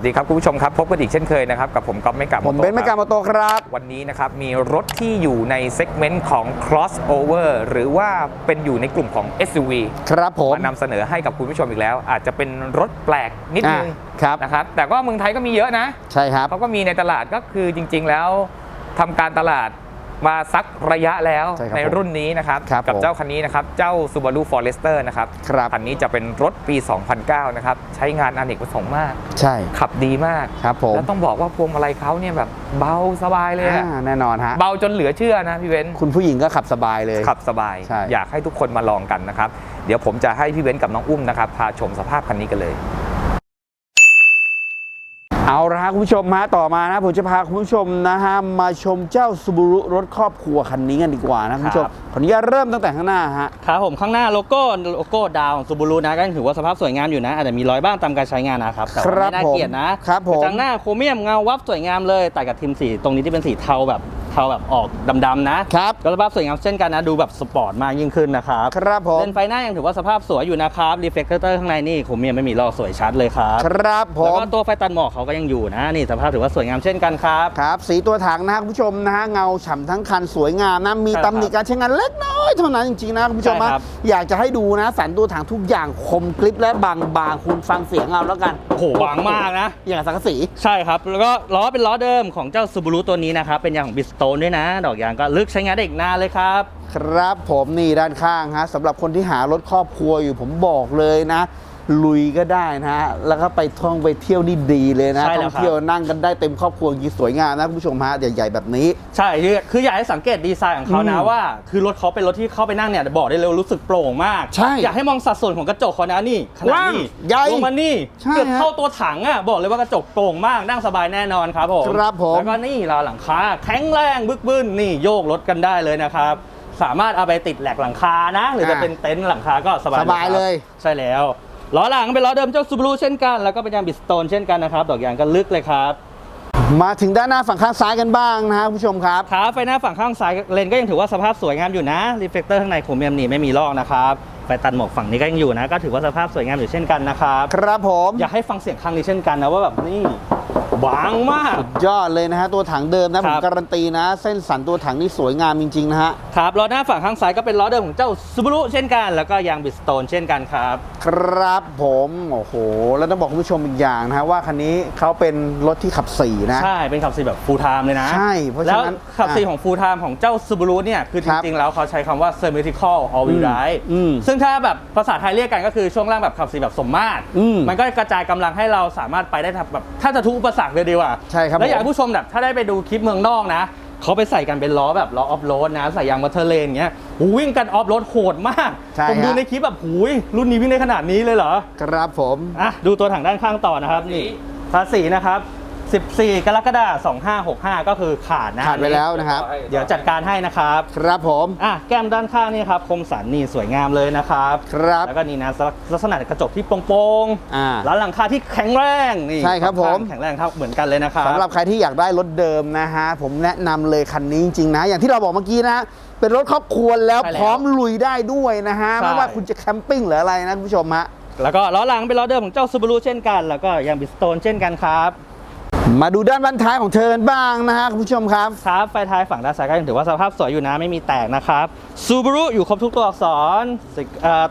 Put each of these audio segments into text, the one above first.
สวัสดีครับคุณผู้ชมครับพบกันอีกเช่นเคยนะครับกับผมก๊อฟไม่กลับผมเบนซ์ไม่การมอโตครับ วันนี้นะครับมีรถที่อยู่ในเซกเมนต์ของ crossover หรือว่าเป็นอยู่ในกลุ่มของ SUV ครับผมมานำเสนอให้กับคุณผู้ชมอีกแล้ว อาจจะเป็นรถแปลกนิดนึงอ่าครับนะครับแต่ก็เมืองไทยก็มีเยอะนะ ใช่ครับเขาก็มีในตลาดก็คือจริง ๆ แล้วทำการตลาด มาสักระยะแล้วใช่ครับในรุ่นนี้นะครับ ครับกับผมเจ้าคันนี้นะครับ เจ้า Subaru Forester นะครับครับ คันนี้จะเป็นรถปี 2009 นะครับ ใช้งานอเนกประสงค์มาก ใช่ขับดีมาก ครับผมแล้วต้องบอกว่าพวงมาลัยเขาเนี่ยแบบเบาสบายเลยอะอ่าแน่นอนฮะเบาจนเหลือเชื่อนะพี่เว้น คุณผู้หญิงก็ขับสบายเลย ขับสบาย ใช่ อยากให้ทุกคนมาลองกันนะครับ เดี๋ยวผมจะให้พี่เว้นกับน้องอุ้มนะครับ พาชมสภาพคันนี้กันเลย เอาละฮะคุณผู้ชมฮะต่อมานะผมจะพาคุณผู้ชมนะฮะมาชมเจ้าซูบูรุรถครอบครัวคันนี้กันดีกว่านะคุณผู้ชมครับขออนุญาตเริ่มตั้งแต่ข้างหน้าฮะครับผมข้างหน้าโลโก้โลโก้ดาวของซูบูรุนะก็ยังถือว่าสภาพสวยงามอยู่นะ อาจจะมีรอยบ้างตามการใช้งานนะครับแต่ครัว่าบไม่น่าเกลียดนะครับผมกระจังหน้าโครเมียมเงาวับสวยงามเลยแต่กับทีมสีตรงนี้ที่เป็นสีเทาแบบ เทาแบบออกดำๆนะครับก็สภาพสวยงามเช่นกันนะดูแบบสปอร์ตมากยิ่งขึ้นนะครับครับผมเลนส์ไฟหน้ายังถือว่าสภาพสวยอยู่นะครับรีเฟกเตอร์ข้างในนี่โครเมียมไม่มีลอกสวยชัดเลยครับครับผแล้วมก็ตัวไฟตัดหมอกเขาก็ยังอยู่นะนี่สภาพถือว่าสวยงามเช่นกันครับครับสีตัวถังนะฮะคุณผู้ชมนะฮะเงาฉ่ำทั้งคันสวยงามนะมีใช่ครับตำหนิการใช้งานเล็กน้อยเท่านั้นจริงๆนะคุณผู้ชมใช่นะครับอยากจะให้ดูนะสันตัวถังทุกอย่างคมกริบและบางบางๆคุณฟังเสียงเอาแล้วกันโอ้โหหวางมากนะ อย่างกับสังกะสีใช่ครับ แล้วก็ล้อเป็นล้อเดิมของเจ้าซูบ a รุตัวนี้นะครับเป็นยางของบิสโตนด้วยนะ ดอกยางก็ลึกใช้งานได้อีกนานเลยครับ ครับผมนี่ด้านข้างฮะสำหรับคนที่หารถครอบครัวอยู่ผมบอกเลยนะ ลุยก็ได้นะฮะ แล้วก็ไปท่องไปเที่ยวนี่ดีเลยนะใช่แล้ท่วองครับเที่ยวนั่งกันได้เต็มครอบครัวอย่างนี้สวยงามนะคุณผู้ชมฮะใหญ่ๆแบบนี้ ใช่คือคืออยากให้สังเกตดีไซน์ของเขานะอืมว่า คือรถเขาเป็นรถที่เข้าไปนั่งเนี่ยบอกได้เลยว่ารู้สึกโปร่งมาก ใช่อยากให้มองสัดส่วนของกระจกเขานะนี่ขนาดนี้ใหญ่ลงมานี่ใช่เกือบฮะเท่าตัวถังอะบอกเลยว่ากระจกโปร่งมากนั่งสบายแน่นอนครับผมครับผม แล้วก็นี่ราวหลังคาแข็งแรงบึกบึนนี่โยกรถกันได้เลยนะครับสามารถเอาไปติดแหลกหลังคานะ หรือจะเป็นเต็นท์หลังคาก็สบายสบายครับเลย ใช่แล้ว ล้อหลังเป็นล้อเดิมเจ้าซูบ a รุเช่นกัน แล้วก็เป็นยางบิสโตนเช่นกันนะครับ ดอกยางก็ลึกเลยครับมาถึงด้านหน้าฝั่งข้างซ้ายกันบ้างนะฮะคุณผู้ชมครับขาไฟหน้าฝั่งข้างซ้ายเลนก็ยังถือว่าสภาพสวยงามอยู่นะรีเฟกเตอร์ข้างในโครเมียมนี่ไม่มีลอกนะครับไฟตัดหมอกฝั่งนี้ก็ยังอยู่นะ ก็ถือว่าสภาพสวยงามอยู่เช่นกันนะครับ ครับผมอยากให้ฟังเสียงครั้งนี้เช่นกันนะว่าแบบนี่ บางมาก ยอดเลยนะฮะ ตัวถังเดิมนะคผรัมบการันตีนะ เส้นสันตัวถังนี่สวยงามจริง ๆ นะฮะ ครับล้อหน้าฝั่งข้างซ้ายก็เป็นล้อเดิมของเจ้าซูบ a รุเช่นกัน แล้วก็ยางบิสโตนเช่นกันครับ ครับผม โอ้โห แล้วต้องบอกคุณผู้ชมอีกอย่างนะฮะ ว่าคันนี้เขาเป็นรถที่ขับสี่นะ ใช่ เป็นขับสีแบบ full time เลยนะใช่เพราะฉะแล้วนั้นขับสีอะของ full time ของเจ้า Subaru เนี่ย คือคจรับริง ๆ แล้วเขาใช้คำว่า symmetrical all wheel อืม drive อืมซึ่งถ้าแบบภาษาไทยเรียกกันก็คือช่วงล่างแบบขับสีแบบสมมาตรอืม มันก็กระจายกำลังให้เราสามารถไปได้แบบถ้าจะทุกอุปสรรคเลยดีกว่าใช่ครับแล้วอยากผมให้ผู้ชมแบบถ้าได้ไปดูคลิปเมืองนอกนะเขาไปใส่กันเป็นล้อแบบล้อออฟโรดนะ ใส่ยางมัทเทอร์เลนเงี้ยหูวิ่งกันออฟโรดโหดมาก ใช่ผมดูฮะ ในคลิปแบบหูยรุ่นนี้วิ่งได้ขนาดนี้เลยเหรอ ครับผม อะดูตัวถังด้านข้างต่อนะครับนี่ภาษีนะครับ 14 กรกฎาคม2565 ก็คือขาดนะขาดไปแล้วนะครับ เดี๋ยวจัดการให้นะครับ ครับผม อะแก้มด้านข้างนี่ครับคมสันนี่สวยงามเลยนะครับครับแล้วก็นี่นะลักษณะกระจกที่โปร่งอ่าๆแล้วหลังคาที่แข็งแรงนี่ใช่ครับผม แข็งแรงเท่าเหมือนกันเลยนะครับ สำหรับใครที่อยากได้รถเดิมนะฮะ ผมแนะนำเลยคันนี้จริงๆนะ อย่างที่เราบอกเมื่อกี้นะ เป็นรถครอบครัวแล้วใช่แล้วพร้อมลุยได้ด้วยนะฮะ ใช่ ไม่ว่าคุณจะแคมปิ้งหรืออะไรนะคุณผู้ชมฮะ แล้วก็ล้อหลังเป็นล้อเดิมของเจ้าซูบ a รุเช่นกัน แล้วก็ยางบิสโตนเช่นกันครับ มาดูด้านบันท้ายของเธอบ้างนะฮะคุณผู้ชมครับครับไฟท้ายฝั่งด้านซ้ายก็ยังถือว่าสภาพสวยอยู่นะไม่มีแตกนะครับซูบ a รุอยู่ครบทุกตัวอักษร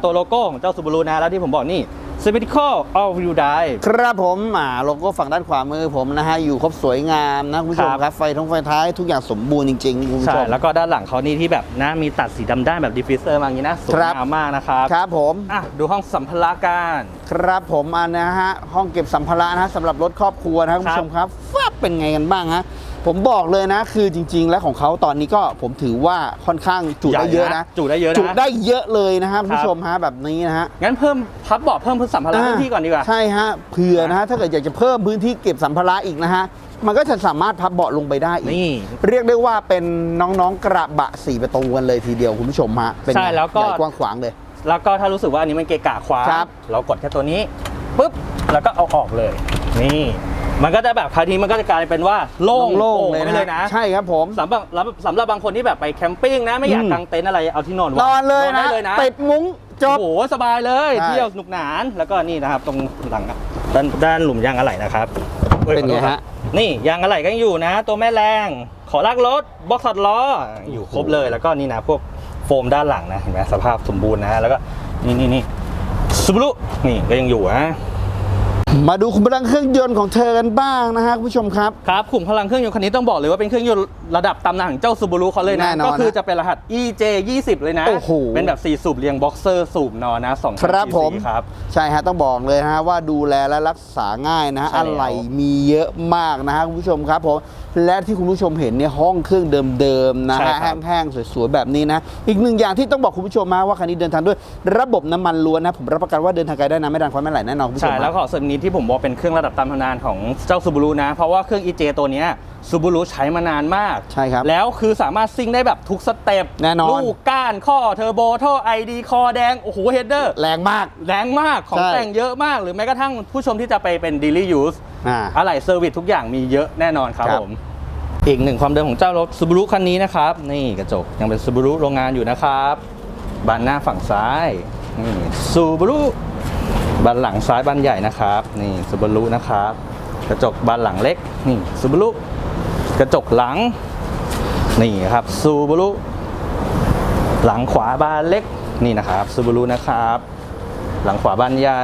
ตัวโลโก้ของเจ้าซูบ a รุนะแล้วที่ผมบอกนี่ symmetrical all wheel drive ครับผมอ่าโลโก้ฝั่งด้านขวามือผมนะฮะ อยู่ครบสวยงามนะคุณผู้ชมครับครับไฟท้องไฟท้ายทุกอย่างสมบูรณ์จริงๆคุณผู้ใช่ชมแล้วก็ด้านหลังเขานี่ที่แบบนะมีตัดสีดำด้านแบบดิฟฟิเซอร์มาอย่างนี้นะ สวยครับงามมากนะครับ ครับผมอะดูห้องสัมภาระกันครับผมอันนะฮะ ห้องเก็บสัมภาระนะฮะสำหรับรถครอบครัวนะครับคุณครับผู้ชมครับฟ้าบเป็นไงกันบ้างฮะ ผมบอกเลยนะ คือจริง ๆ แล้วของเขาตอนนี้ก็ผมถือว่าค่อนข้างจุได้เยอะนะจุได้เยอะนะจุได้เยอะเลยนะครับคุณครับผู้ชมฮะแบบนี้นะฮะงั้นเพิ่มพับเบาะเพิ่มพื้นสัมภาระพื้นที่ก่อนดีกว่าใช่ฮะเผื่อนะฮะถ้าเกิดอยากจะเพิ่มพื้นที่เก็บสัมภาระอีกนะฮะมันก็จะสามารถพับเบาะลงไปได้อีกนี่เรียกได้ว่าเป็นน้องๆกระบะสี่ประตูกันเลยทีเดียวคุณผู้ชมฮะเป็นไงใช่แล้วก็ใหญ่กว้างขวางเลย แล้วก็ถ้ารู้สึกว่าอันนี้มันเกะกะขวาครับเรากดแค่ตัวนี้ปุ๊บแล้วก็เอาออกเลย นี่ มันก็จะแบบคราวนี้มันก็จะกลายเป็นว่าโล่งโล่งๆโปร่เลยไปนะเลยนะใช่ครับผมสำหรับสำหรับบางคนที่แบบไปแคมปิ้งนะ ไม่อยากอืมกางเต็นท์อะไรเอาที่นอนนอนเลยได้นะเลยนะติดมุ้งจบ โอ้โหสบายเลยใช่ เที่ยวสนุกหนานแล้วก็นี่นะครับ ตรงหลังด้านด้านหลุมยางอะไหล่นะครับอ้ยเป็นไงขอโทษคฮะรับนี่ยางอะไหล่ก็ยังอยู่นะ ตัวแม่แรง ขอลากรถบ็อกซ์ถอดล้ออยู่ครบเลยแล้วก็นี่นะพวกโฟมด้านหลังนะเห็นไหมสภาพสมบูรณ์นะแล้วก็นี่นี่นี่ซูบารุนี่ก็ยังอยู่นะ มาดูขุมพลังเครื่องยนต์ของเธอกันบ้างนะฮะคุณผู้ชมครับ ครับขุมพลังเครื่องยนต์คันนี้ต้องบอกเลยว่าเป็นเครื่องยนต์ระดับตำนานของเจ้าซูบารุเขาเลยแน่นะนอนก็คือนะจะเป็นรหัส EJ 20เลยนะ โอ้โห เป็นแบบ 4 สูบเรียงบ็อกเซอร์สูบนอนนะ2ครับผมครับ ใช่ฮะต้องบอกเลยนะฮะว่าดูแลและรักษาง่ายนะฮะใช่อะแล้วไหล่มีเยอะมากนะฮะคุณผู้ชมครับผม และที่คุณผู้ชมเห็นเนี่ยห้องเครื่องเดิมๆนะใช่ฮะครับ แห้งๆสวยๆแบบนี้นะ อีกหนึ่งอย่างที่ต้องบอกคุณผู้ชมมาว่าคันนี้เดินทางด้วยระบบน้ำมันล้วนนะผมรับประกันว่าเดินทางไกลได้นะไม่ดันความไม่ไหลแน่นอนคุณผู้ชใช่มแล้วขอเสริมนี้ที่ผมบอกเป็นเครื่องระดับตำนานของเจ้าซูบารุนะ เพราะว่าเครื่อง EJ ตัวเนี้ยซูบารุใช้มานานมาก ใช่ครับ แล้วคือสามารถซิ่งได้แบบทุกสเต็ปแน่นอน ลูกก้านข้อเทอร์โบท่อไอดีคอแดง โอ้โหเฮดเดอร์ แรงมาก แรงมากของใช่แต่งเยอะมาก หรือแม้กระทั่งผู้ชมที่จะไปเป็น daily use อ่า อะไหล่เซอร์วิสทุกอย่างมีเยอะแน่นอนครับครับ ผม อีกหนึ่งความเดิมของเจ้ารถซูบารุคันนี้นะครับ นี่กระจกยังเป็นซูบารุโรงงานอยู่นะครับบานหน้าฝั่งซ้ายนี่ซูบารุบานหลังซ้ายบานใหญ่นะครับ นี่ซูบารุนะครับ กระจกบานหลังเล็กนี่ซูบารุกระจกหลัง นี่ครับซูบารุหลังขวาบานเล็กนี่นะครับซูบารุนะครับ หลังขวาบานใหญ่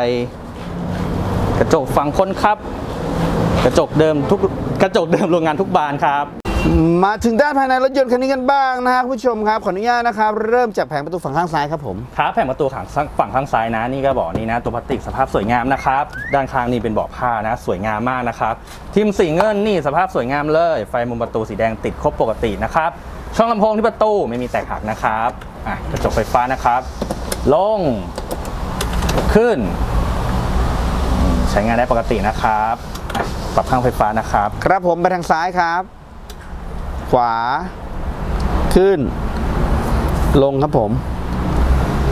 กระจกฝั่งคนขับ กระจกเดิมทุกกระจกเดิมโรงงานทุกบานครับ มาถึงด้านภายในรถยนต์คันนี้กันบ้างนะฮะคุณผู้ชมครับขออนุญาตนะครับเริ่มจากแผงประตูฝั่งข้างซ้ายครับผมครับแผงประตูข้างซ้ายฝั่งข้างซ้ายนะนี่ก็บอกนี่นะตัวพลาสติกสภาพสวยงามนะครับด้านข้างนี่เป็นเบาะผ้านะ สวยงามมากนะครับทิมสีเงินนี่สภาพสวยงามเลย ไฟมุมประตูสีแดงติดครบปกตินะครับช่องลำโพงที่ประตูไม่มีแตกหักนะครับอะกระจกไฟฟ้านะครับ ลง ขึ้นอืมใช้งานได้ปกตินะครับอะ ปรับข้างไฟฟ้านะครับ ครับผมไปทางซ้ายครับ ขวา ขึ้น ลงครับผม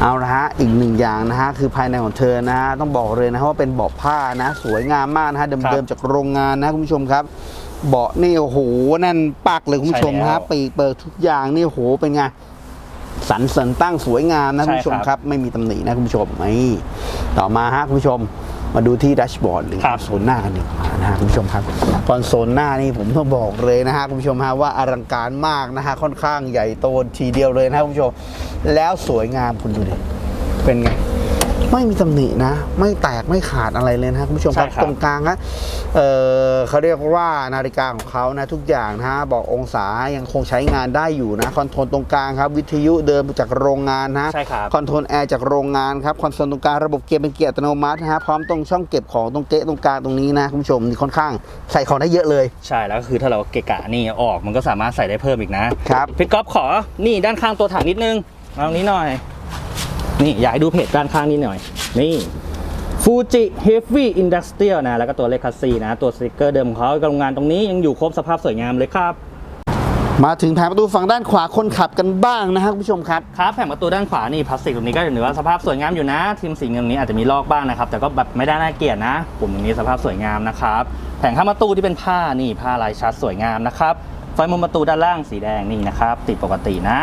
เอาละฮะ อีกหนึ่งอย่างนะฮะ คือภายในของเธอนะฮะ ต้องบอกเลยนะว่าเป็นเบาะผ้านะ สวยงามมากนะฮะครัเดิมบๆจากโรงงานนะคุณผู้ชมครับเบาะนี่โอ้โหแน่นปักเลยคุณผู้ชมใช่แล้วฮะปีกเปิดทุกอย่างนี่โอ้โหเป็นไงสันเสริญตั้งสวยงามนะใช่คุณผู้ชมครับครับไม่มีตำหนินะคุณผู้ชมนี่ต่อมาฮะคุณผู้ชม มาดูที่ดัชบอร์ดหรือครับ โซนหน้ากันดีกว่านะฮะคุณผู้ชมครับคอนโซลหน้านี่ผมต้องบอกเลยนะฮะคุณผู้ชมฮะว่าอลังการมากนะฮะค่อนข้างใหญ่โตทีเดียวเลยนะฮะคุณผู้ชม แล้วสวยงามคุณดูดิเป็นไง ไม่มีตำหนินะ ไม่แตกไม่ขาดอะไรเลยนะฮะคุณผู้ชมครับใช่ครับตรงกลางนะเออเขาเรียกว่านาฬิกาของเขานะทุกอย่างนะฮะบอกองศายังคงใช้งานได้อยู่นะคอนโทรลตรงกลางครับ วิทยุเดิมจากโรงงานนะใช่ครับคอนโทรลแอร์จากโรงงานครับคอนโซลตรงกลางระบบเกียร์เป็นเกียร์อัตโนมัตินะฮะพร้อมตรงช่องเก็บของตรงเก๊ะตรงกลางตรงนี้นะคุณผู้ชมนี่ค่อนข้างใส่ของได้เยอะเลยใช่แล้วก็คือถ้าเราเกะกะนี่ออกมันก็สามารถใส่ได้เพิ่มอีกนะครับพี่ก๊อฟขอนี่ด้านข้างตัวถังนิดนึงเอาตรงนี้หน่อย นี่อยากให้ดูเพจด้านข้างนี้หน่อย นี่ฟูจิเฮฟวี่อินดัสเทรียลนะ แล้วก็ตัวเลขคัสซีนะ ตัวสติกเกอร์เดิมของเขาโรงงานตรงนี้ยังอยู่ครบสภาพสวยงามเลยครับ มาถึงแผงประตูฝั่งด้านขวาคนขับกันบ้างนะฮะคุณผู้ชมครับ ครับแผงประตูด้านขวานี่พลาสติกตรงนี้ก็ถือว่าสภาพสวยงามอยู่นะ ทีมสีเงินนี้อาจจะมีลอกบ้างนะครับ แต่ก็แบบไม่ได้น่าเกลียดนะปุ่มตรงนี้สภาพสวยงามนะครับ แผงข้างประตูที่เป็นผ้านี่ผ้าลายชัดสวยงามนะครับ ไฟมุมประตูด้านล่างสีแดงนี่นะครับติดปกตินะ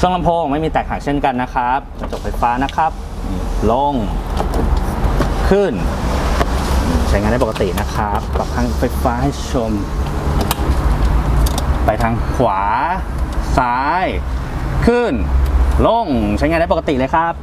ช่องลำโพงไม่มีแตกหักเช่นกันนะครับกระจกไฟฟ้านะครับ ลง ขึ้น ใช้งานได้ปกตินะครับ ปรับทางไฟฟ้าให้ชม ไปทางขวา ซ้าย ขึ้น ลง ใช้งานได้ปกติเลยครับ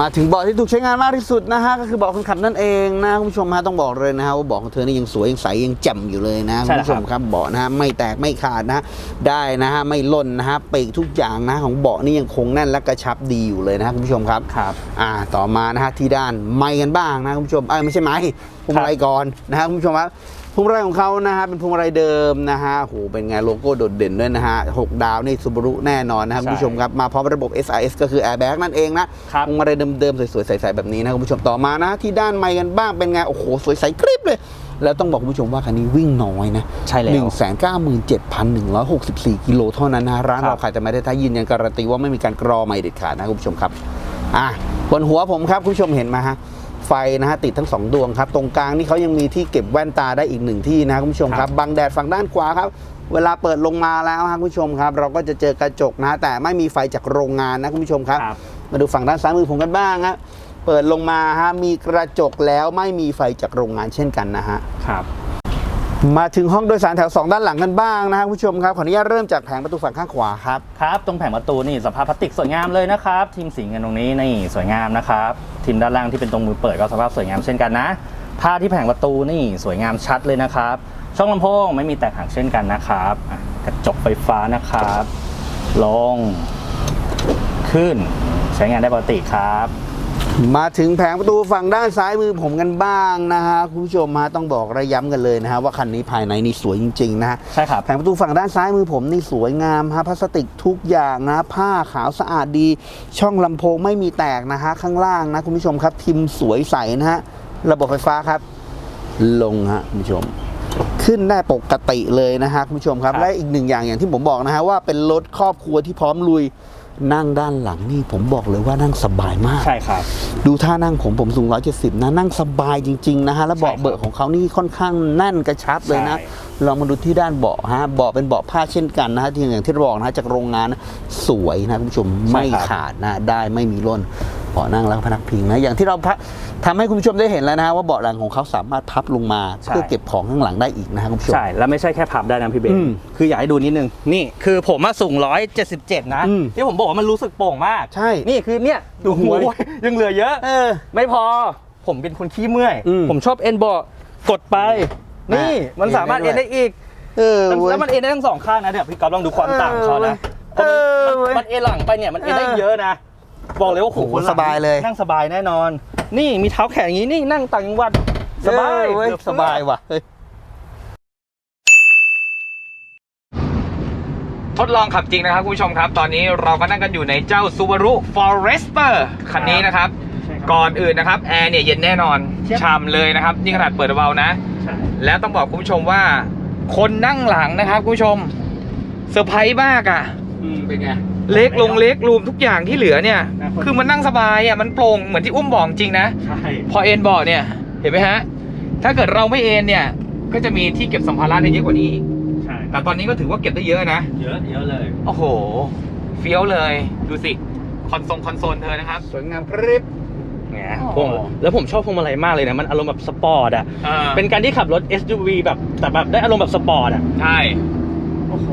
มาถึงเบาะที่ถูกใช้งานมากที่สุดนะฮะก็คือเบาะคนขับนั่นเองนะคุณผู้ชมฮะต้องบอกเลยนะฮะว่าเบาะของเธอนี่ยังสวยยังใสยังแจ่มอยู่เลยนะใช่คุณแล้วผู้ชมครับเบาะนะฮะไม่แตกไม่ขาดนะได้นะฮะไม่ล่นนะฮะปีกทุกอย่างนะของเบาะนี่ยังคงแน่นและกระชับดีอยู่เลยนะคุณผู้ชมครับครับอ่าต่อมานะฮะที่ด้านไม้กันบ้างนะคุณผู้ชมเอ้ยไม่ใช่ไม้พวงมาลัยก่อนนะฮะคุณผู้ชมครับ พวงมาลัยของเขานะฮะเป็นพวงมาลัยเดิมนะฮะโหเป็นไงโลโก้โดดเด่นด้วยนะฮะหกดาวนี่ซูบารุแน่นอนนะครับใช่คุณผู้ชมครับมาพร้อมระบบ SRS ก็คือ airbag นั่นเองนะครับพวงมาลัยเดิมๆสวยๆใสๆแบบนี้นะคุณผู้ชมต่อมานะที่ด้านไมค์กันบ้างเป็นไงโอ้โหสวยใสกริบเลย แล้วต้องบอกคุณผู้ชมว่าคันนี้วิ่งน้อยนะใช่แล้ว หนึ่งแสนเก้าหมื่นเจ็ดพันหนึ่งร้อยหกสิบสี่กิโลเท่านั้นนะร้านครับเราขายแต่ไม่ได้ท้ายืนยันการันตีว่าไม่มีการกรอไม่เด็ดขาดนะคุณผู้ชมครับอะบนหัวผมครับคุณผู้ชมเห็นไหมาฮะ ไฟนะฮะติดทั้งสองดวงครับ ตรงกลางนี่เขายังมีที่เก็บแว่นตาได้อีกหนึ่งที่นะคุณผู้ชมครับบังแดดฝั่งด้านขวาครับ เวลาเปิดลงมาแล้วฮะคุณผู้ชมครับ เราก็จะเจอกระจกนะฮะแต่ไม่มีไฟจากโรงงานนะคุณผู้ชมครับครับมาดูฝั่งด้านซ้ายมือผมกันบ้างฮะเปิดลงมาฮะมีกระจกแล้วไม่มีไฟจากโรงงานเช่นกันนะฮะครับ มาถึงห้องโดยสารแถว 2 ด้านหลังกันบ้างนะครับผู้ชมครับขออนุญาตเริ่มจากแผงประตูฝั่งข้างขวาครับครับตรงแผงประตูนี่สภาพพลาสติกสวยงามเลยนะครับทีมสีเงินตรงนี้นี่สวยงามนะครับทีมด้านล่างที่เป็นตรงมือเปิดก็สภาพสวยงามเช่นกันนะผ้าที่แผงประตูนี่สวยงามชัดเลยนะครับ ช่องลำโพงไม่มีแตกหักเช่นกันนะครับกระจกไฟฟ้านะครับ ลง ขึ้นใช้งานได้ปกติครับ มาถึงแผงประตูฝั่งด้านซ้ายมือผมกันบ้างนะฮะคุณผู้ชมมาต้องบอกระย้ำกันเลยนะฮะว่าคันนี้ภายในนี่สวยจริงๆนะฮะใช่ครับแผงประตูฝั่งด้านซ้ายมือผมนี่สวยงามฮะพลาสติกทุกอย่างนะผ้าขาวสะอาดดี ช่องลำโพงไม่มีแตกนะฮะข้างล่างนะคุณผู้ชมครับทิมสวยใสนะฮะระบบไฟฟ้าครับ ลงฮะคุณผู้ชมขึ้นได้ปกติเลยนะฮะคุณผู้ชมครับครับและอีกหนึ่งอย่างอย่างที่ผมบอกนะฮะว่าเป็นรถครอบครัวที่พร้อมลุย นั่งด้านหลังนี่ผมบอกเลยว่านั่งสบายมาก ใช่ครับ ดูท่านั่งผมผมสูง 170 นะ นั่งสบายจริง ๆ นะฮะ แล้วเบาะใช่ครับเบาะของเขานี่ค่อนข้างแน่นกระชับเลยนะใช่ลองมาดูที่ด้านเบาะฮะ เบาะเป็นเบาะผ้าเช่นกันนะฮะที่อย่างที่เราบอกนะฮะจากโรงงานนะสวยนะคุณผู้ชมไม่ขาดนะ ได้ไม่มีร่น เบาะนั่งแล้วก็พนักพิงนะอย่างที่เราพะทำให้คุณผู้ชมได้เห็นแล้วนะฮะว่าเบาะหลังของเขาสามารถพับลงมาใช่เพื่อเก็บของข้างหลังได้อีกนะฮะคุณผู้ชมใช่แล้วไม่ใช่แค่พับได้นะพี่เบอืนมคืออยากให้ดูนิดนึงนี่คือผมมาสูง 177 นะอืมที่ผมบอกว่ามันรู้สึกโป่งมาก ใช่ นี่คือเนี่ยดูหัวดิโอ้โยังเหลือเยอะเออไม่พอผมเป็นคนขี้เมื่อยอืมผมชอบเอ็นเบาะกดไป นี่อะมันสามารถเอ็เอ็นนได้ได้ด้วยอีกเออเว้ยแล้วมันเอ็นได้ทั้งสองข้างนะเดี๋ยวพี่ก๊อฟลองดูความต่างของเขานะเออเว้ยมันเอ็นหลังไปเนี่ยมันเอ็นได้เออเยอะนะ บอกเลยว่าโอ้โหโอ้โหสบายเลย นั่งสบายแน่นอน นี่มีเท้าแขนอย่างนี้นี่นั่งต่างจังหวัดสบายเออเว้ยเกือบสบายว่ะเฮ้ยทดลองขับจริงนะครับคุณผู้ชมครับ ตอนนี้เราก็นั่งกันอยู่ในเจ้า Subaru Forester คันนี้นะครับ ก่อนอื่นนะครับแอร์เนี่ยเย็นแน่นอนฉ่ำเลยนะครับนี่ขนาดเปิดเบาๆนะใช่แล้วต้องบอกคุณผู้ชมว่า คนนั่งหลังนะครับคุณผู้ชมเซอร์ไพรส์มากอะ่ะอืมเป็นไง เล็กลงเล็กรูมทุกอย่างที่เหลือเนี่ยน่าคนคือมันนั่งสบายอะ่ะมันโปร่งเหมือนที่อุ้มบอกจริงนะใช่พอเอ็นเบาะเนี่ยเห็นไหมฮะ ถ้าเกิดเราไม่เอ็นเนี่ย ก็จะมีที่เก็บสัมภาระได้เยอะกว่านี้อีกใช่แต่ตอนนี้ก็ถือว่าเก็บได้เยอะนะ เยอะเยอะเลย โอ้โห เฟี้ยวเลย ดูสิ คอนโซลคอนโซลเธอนะครับ สวยงามกริบไงอ๋อพวงแล้วผมชอบพวงมาลัยมากเลยนะ มันอารมณ์แบบสปอร์ตอะอ่าเป็นการที่ขับรถ SUV แบบแต่แบบได้อารมณ์แบบสปอร์ตอะ ใช่ โอ้โห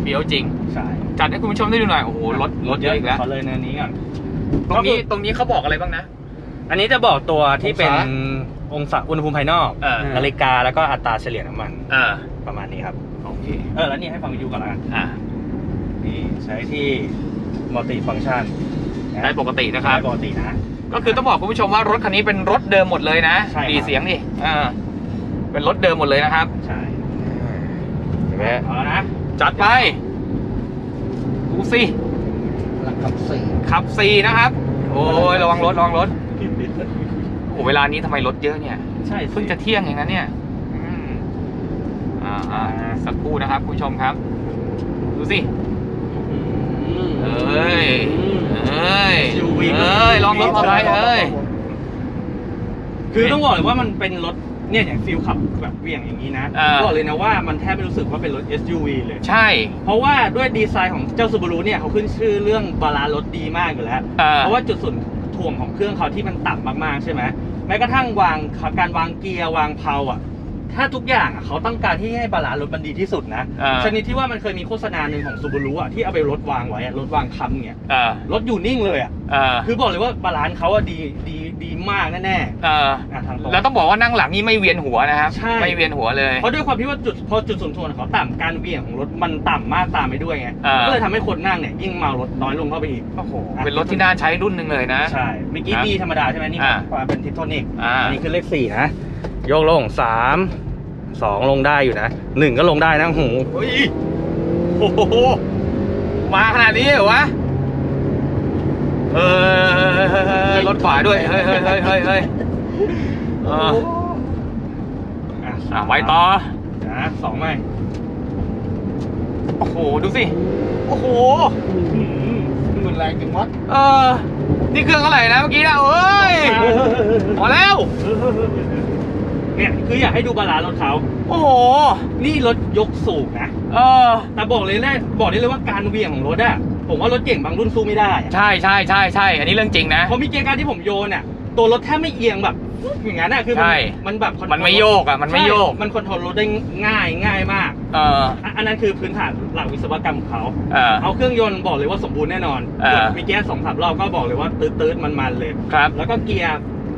เฟี้ยวจริง ใช่ จัดให้คุณผู้ชมได้ดูหน่อย โอ้โห รถ รถเยอะอีกแล้ว ขอเลยในนี้ก่อน ตรงนี้ ตรงนี้เขาบอกอะไรบ้างนะ อันนี้จะบอกตัวที่เป็นองศาองศาอุณหภูมิภายนอกเออ นาฬิกาแล้วก็อัตราเฉลี่ยน้ำมันอ่า ประมาณนี้ครับ โอเค เออ แล้วนี่ให้ฟังวิทยุก่อนละกันอ่า นี่ใช้ที่มัลติฟัง c t ชันได้ปกตินะครับ ปกตินะ ก็คือต้องบอกคุณผู้ชมว่ารถคันนี้เป็นรถเดิมหมดเลยนะ ใช่ครับ ดีเสียงดิอ่า เป็นรถเดิมหมดเลยนะครับ ใช่เห็นไหมเอาละนะ จัดไป ดูสิหลังขับสี่ขับสี่นะครับ โอ้ยระวังรถระวังรถโอ้เวลานี้ทำไมรถเยอะเนี่ย ใช่เพิ่งจะเที่ยงเองนะเนี่ยอืมอ่าอ่าสักครู่นะครับคุณผู้ชมครับ ดูสิเอ้ยเอ้ยเอ้ยลองรถมอเตอร์ไซค์เอ้ยคือต้องบอกเลยว่ามันเป็นรถ เนี่ยอย่างฟิลขับแบบเหวี่ยงอย่างนี้นะอ่า บอกเลยนะว่ามันแทบไม่รู้สึกว่าเป็นรถ SUV เลย ใช่ เพราะว่าด้วยดีไซน์ของเจ้า Subaru เนี่ยเขาขึ้นชื่อเรื่องบาลานซ์รถดีมากอยู่แล้ว อ่า เพราะว่าจุดส่วนถ่วงของเครื่องเขาที่มันต่ำมากๆใช่ไหมแม้กระทั่งวางการวางเกียร์วางเพลาอะ ถ้าทุกอย่างอะเขาต้องการที่ให้บาลานซ์รถมันดีที่สุดนะอ่า ชนิดที่ว่ามันเคยมีโฆษณาหนึ่งของ Subaru อะที่เอาไปรถวางไว้อะรถวางค้ำเงี้ยอ่ารถอยู่นิ่งเลยอะอ่าคือบอกเลยว่าบาลานซ์เขาอะดีดีดีมากแน่อ่าๆอะทางตรง แล้วต้องบอกว่านั่งหลังนี่ไม่เวียนหัวนะครับใช่ ไม่เวียนหัวเลย เพราะด้วยความที่ว่าจุดพอจุดส่วนทวนของเขาต่ำการเหวี่ยงของรถมันต่ำมากตามไปด้วยไงอ่า ก็เลยทำให้คนนั่งเนี่ยยิ่งเมารถน้อยลงเข้าไปอีก โอ้โหเป็นรถที่น่าใช้รุ่นหนึ่งเลยนะ ใช่เมื่อกี้ครับดีธรรมดาใช่ไหมนี่อ่า ความเป็นทิปโทนิกอ่า อันนี้คือเลขสี่นะ โยกลงสาม สองลงได้อยู่นะหนึ่งก็ลงได้นะหูเฮ้ยโอ้โหมาขนาดนี้เหรอวะเออรถขวาด้วย เฮ้ยเฮ้ยเฮ้ยเฮ้ยเฮ้ยเอออะไว้ต่อนะสองไหมโอ้โห ดูสิ โอ้โหมันแรงจังวะเออ นี่เครื่องเท่าไหร่นะเมื่อกี้นะเอ้ยพอแล้ว เนี่ยคืออยากให้ดูบาลานซ์รถเขาโอ้โห นี่รถยกสูงนะ เออ แต่บอกเลยแรกบอกได้เลยว่าการเหวี่ยงของรถอะผมว่ารถเก่งบางรุ่นสู้ไม่ได้อะใช่ใช่ใช่ใช่อันนี้เรื่องจริงนะ เพราะมีเกียร์การที่ผมโยนอะตัวรถแทบไม่เอียงแบบอย่างนั้นอะคือมัใช่ มันแบบมันไม่โยกอะมันไม่โยก ใช่มันคอนโทรลรถได้ง่ายง่ายมากเอออะอันนั้นคือพื้นฐานหลักวิศวกรรมของเขา เออ เอาเครื่องยนต์บอกเลยว่าสมบูรณ์แน่นอนเออกดมีเกียร์สองสามรอบก็บอกเลยว่าตืดๆมันๆเลย ครับ แล้วก็เกียร์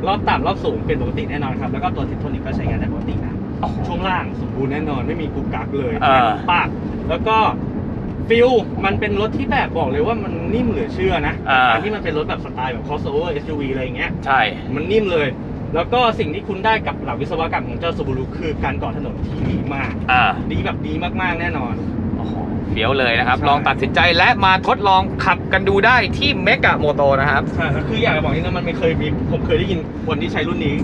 รอบต่ำรอบสูงเป็นปกติแน่นอนครับ แล้วก็ตัวทิปโทนิกก็ใช้งานได้ปกตินะโอ้โหช่วงล่างสมบูรณ์แน่นอนไม่มีกุกกักเลยเออปากแล้วก็ฟิลมันเป็นรถที่แบบบอกเลยว่ามันนิ่มเหลือเชื่อนะอ่า การที่มันเป็นรถแบบสไตล์แบบ crossover SUV อะไรอย่างเงี้ย ใช่ มันนิ่มเลย แล้วก็สิ่งที่คุณได้กับหลักวิศวกรรมของเจ้า Subaru คือการก่อถนนที่ดีมาก อ่า ดีแบบดีมากๆแน่นอนโอ้โห เดี๋ยวเลยนะครับ ใช่ ลองตัดสินใจและมาทดลองขับกันดูได้ที่เมกะโมโตนะครับ ใช่แล้วคืออยากจะบอกนี่นะมันไม่เคยมีผมเคยได้ยินคนที่ใช้รุ่นนี้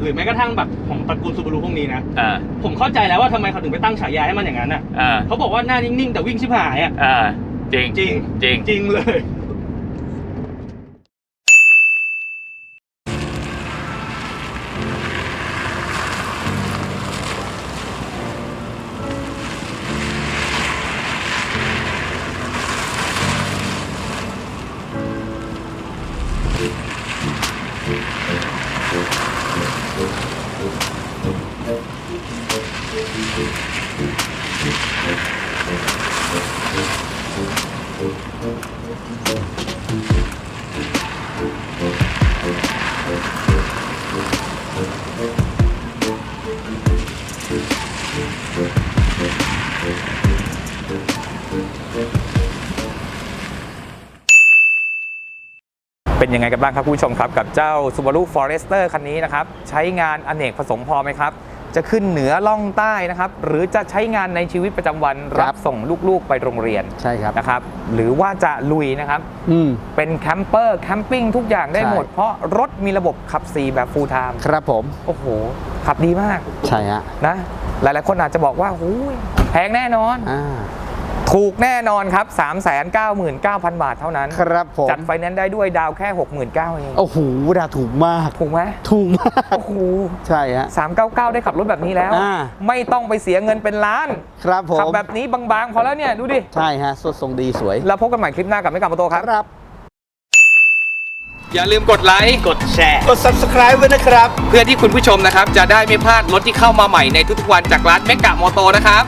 หรือแม้กระทั่งแบบของตระกูลซูบารุพวกนี้นะ อ่า ผมเข้าใจแล้วว่าทำไมเขาถึงไปตั้งฉายาให้มันอย่างนั้นอะอ่า เขาบอกว่าหน้านิ่งๆ แต่วิ่งชิบหายอะ อ่า จริงจริง จริง จริงเลย เป็นยังไงกันบ้างครับคุณผู้ชมครับ กับเจ้า Subaru Forester คันนี้นะครับ ใช้งานอเนกผสมพอไหมครับ จะขึ้นเหนือล่องใต้นะครับ หรือจะใช้งานในชีวิตประจำวันครัรับบส่งลูกๆไปโรงเรียนใช่ครับ นะครับ หรือว่าจะลุยนะครับ อืม เป็นแคมเปอร์แคมปิ้งทุกอย่างได้ใช่ หมด เพราะรถมีระบบขับ 4 แบบ full time ครับผม โอ้โห ขับดีมากใช่ฮะนะ หลายๆคนอาจจะบอกว่าหูยแพงแน่นอน อ่า ถูกแน่นอนครับ 399,000 บาทเท่านั้น ครับผม จัดไฟแนนซ์ได้ด้วยดาวแค่ 69,000เองโอ้โหดาถูกมาก ถูกไหมถูกมาก โอ้โห ใช่ฮะ 399 ได้ขับรถแบบนี้แล้ว อ่า ไม่ต้องไปเสียเงินเป็นล้าน ครับผม ขับแบบนี้บางๆ พอแล้วเนี่ย ดูดิ ใช่ฮะสดทรงดีสวย แล้วพบกันใหม่คลิปหน้ากับไม่กลับมาโตครับ ครับ อย่าลืมกดไลค์กดแชร์ กด subscribe ไว้นะครับ เพื่อที่คุณผู้ชมนะครับ จะได้ไม่พลาดรถที่เข้ามาใหม่ในทุกๆวันจากร้านเมกะมอโตนะครับ